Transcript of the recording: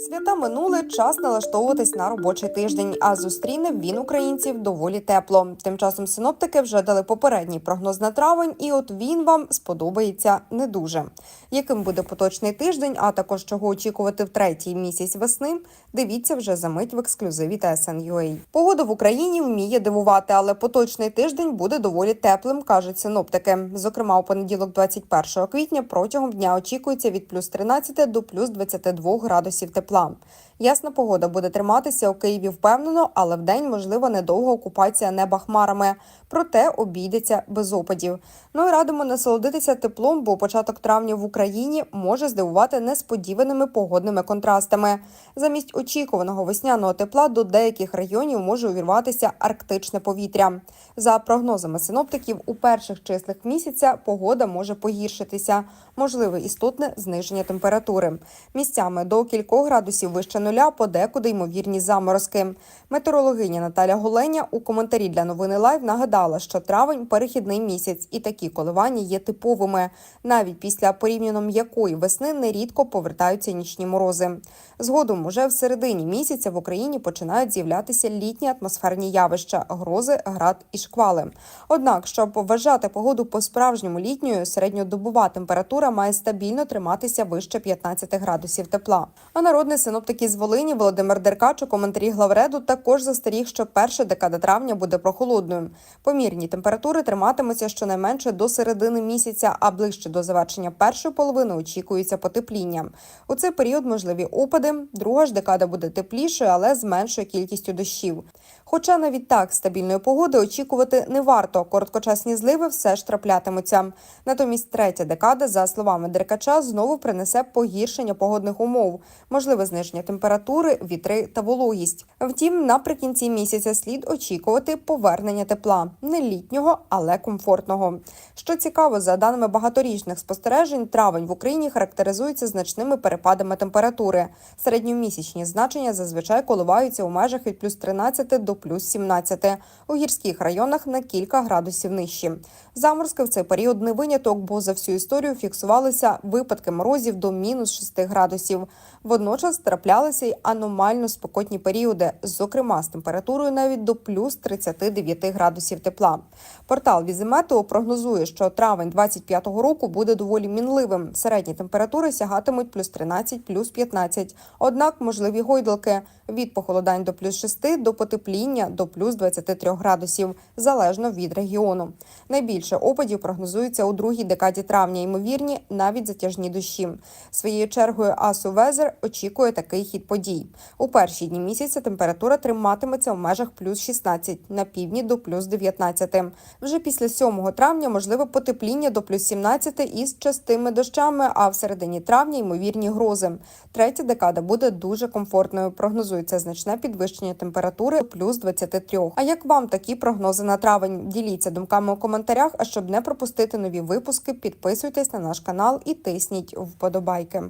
Свята минули час налаштовуватись на робочий тиждень, а зустріне він українців доволі тепло. Тим часом синоптики вже дали попередній прогноз на травень, і от він вам сподобається не дуже. Яким буде поточний тиждень, а також чого очікувати в третій місяць весни, дивіться вже за мить в ексклюзиві TSN.ua. Погода в Україні вміє дивувати, але поточний тиждень буде доволі теплим, кажуть синоптики. Зокрема, у понеділок, 21 квітня, протягом дня очікується від плюс 13 до плюс 22 градусів тепла. Ясна погода буде триматися у Києві впевнено, але вдень можлива недовга окупація неба хмарами. Проте обійдеться без опадів. Ну і радимо насолодитися теплом, бо початок травня в Україні може здивувати несподіваними погодними контрастами. Замість очікуваного весняного тепла до деяких районів може увірватися арктичне повітря. За прогнозами синоптиків, у перших числах місяця погода може погіршитися. Можливе істотне зниження температури. Місцями до кількох градусів вище нуля, подекуди ймовірні заморозки. Метеорологиня Наталя Голеня у коментарі для новини Лайв нагадала, що травень перехідний місяць, і такі коливання є типовими. Навіть після порівняно м'якої весни нерідко повертаються нічні морози. Згодом, уже в середині місяця в Україні починають з'являтися літні атмосферні явища, грози, град і шквали. Однак, щоб вважати погоду по-справжньому літньою, середньодобова температура має стабільно триматися вище 15 градусів тепла. А народний синоптик із Волині Володимир Деркач у коментарі главреду також застеріг, що перша декада травня буде прохолодною. Помірні температури триматимуться щонайменше до середини місяця, а ближче до завершення першої половини очікується потепління. У цей період можливі опади. Друга ж декада буде теплішою, але з меншою кількістю дощів. Хоча навіть так стабільної погоди очікувати не варто. Короткочасні зливи все ж траплятимуться. Натомість третя декада, за словами Деркача, знову принесе погіршення погодних умов, можливе зниження температури, вітри та вологість. Втім, наприкінці місяця слід очікувати повернення тепла не літнього, але комфортного. Що цікаво, за даними багаторічних спостережень, травень в Україні характеризується значними перепадами температури. Середньомісячні значення зазвичай коливаються у межах від плюс 13 до плюс 17. У гірських районах на кілька градусів нижчі. Заморозки в цей період не виняток, бо за всю історію фіксувалися випадки морозів до мінус 6 градусів. Водночас траплялися й аномально спекотні періоди, зокрема з температурою навіть до плюс 39 градусів тепла. Портал Візиметео прогнозує, що травень 25-го року буде доволі мінливим. Середні температури сягатимуть плюс 13, плюс 15. Однак можливі гойдалки від похолодань до плюс 6 до потепління до плюс 23 градусів, залежно від регіону. Найбільше опадів прогнозується у другій декаді травня. Ймовірні навіть затяжні дощі. Своєю чергою Асу Везер очікує такий хід подій. У перші дні місяця температура триматиметься в межах плюс 16, на півдні до плюс 19. Вже після 7 травня можливе потепління до плюс 17 із частими дощами, а в середині травня ймовірні грози. Третя декада буде дуже комфортною. Прогнозується значне підвищення температури до плюс 23. А як вам такі прогнози на травень? Діліться думками у коментарях. А щоб не пропустити нові випуски, підписуйтесь на наш канал і тисніть вподобайки.